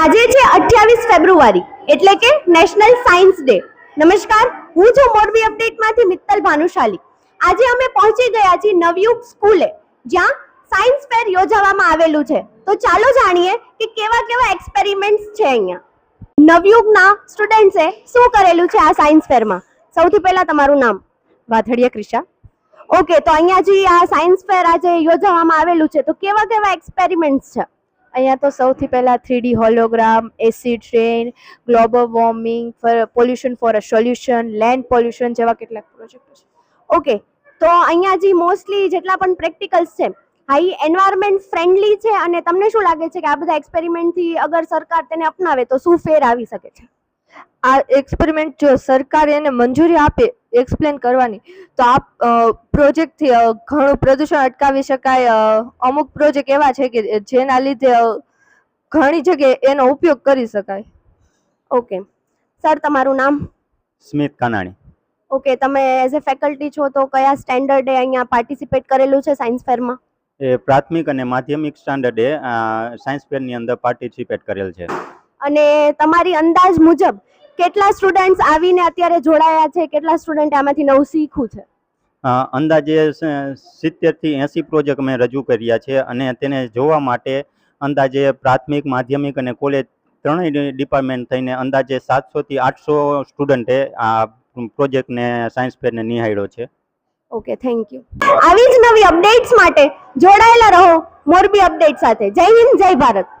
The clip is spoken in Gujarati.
આજે છે અઠ્યાવીસ ફેબ્રુઆરી એટલે કે નેશનલ સાયન્સ ડે નમસ્કાર હું છું મોરબી અપડેટમાંથી મિત્તલ ભાનુશાલી. આજે અમે પહોંચી ગયા છીએ નવયુગ સ્કૂલે જ્યાં સાયન્સ ફેર યોજવામાં આવેલું છે. તો ચાલો જાણીએ કે કેવા કેવા એક્સપેરિમેન્ટ્સ છે અહીંયા. નવયુગના સ્ટુડન્ટ્સે શું કરેલું છે આ સાયન્સ ફેરમાં? સૌથી પહેલા તમારું નામ. વાથડિયા ક્રિશા. ઓકે તો અહીંયા જે આ સાયન્સ ફેર આજે યોજવામાં આવેલું છે તો કેવા કેવા એક્સપેરિમેન્ટ્સ છે? અહીંયા તો સૌથી પહેલાં three D hologram, acid rain global warming pollution for a solution, land pollution જેવા કેટલાક પ્રોજેક્ટ છે. ઓકે, તો અહીંયા જે મોસ્ટલી જેટલા પણ પ્રેક્ટિકલ્સ છે, હાઈ એન્વાયરમેન્ટ ફ્રેન્ડલી છે અને તમને શું લાગે છે કે આ બધા એક્સપેરિમેન્ટથી અગર સરકાર તેને અપનાવે તો શું ફેર આવી શકે છે? આ એક્સપેરિમેન્ટ જો સરકાર એને મંજૂરી આપે એક્સપ્લેન કરવાની તો આ પ્રોજેક્ટથી ઘણું પ્રદૂષણ અટકાવી શકાય. અમુક પ્રોજેક્ટ એવા છે કે જેના લીધે ઘણી જગ્યાએ એનો ઉપયોગ કરી શકાય. ઓકે. સર તમારું નામ? સ્મિત કાનાણી. ઓકે તમે એઝ એ ફેકલ્ટી છો તો કયા સ્ટેન્ડર્ડે અહીંયા પાર્ટિસિપેટ કરેલું છે સાયન્સ ફેરમાં એ પ્રાથમિક અને માધ્યમિક સ્ટાન્ડર્ડે સાયન્સ ફેરની અંદર પાર્ટિસિપેટ કરેલ છે. અને તમારી અંદાજ મુજબ કેટલા સ્ટુડન્ટ્સ આવીને અત્યારે જોડાયા છે? કેટલા સ્ટુડન્ટ આમાંથી નવું શીખવું છે? અંદાજે સિત્તેરથી એંસી પ્રોજેક્ટ મેં રજૂ કર્યા છે અને તેને જોવા માટે અંદાજે પ્રાથમિક માધ્યમિક અને કોલેજ ત્રણેય ડિપાર્ટમેન્ટ થઈને અંદાજે સાતસોથી આઠસો સ્ટુડન્ટે આ પ્રોજેક્ટને સાયન્સ ફેરને નિહાળ્યો છે. ઓકે થેન્ક યુ આવી જ નવી અપડેટ્સ માટે જોડાયેલા રહો. મોરબી અપડેટ સાથે. જય હિન્દ જય ભારત.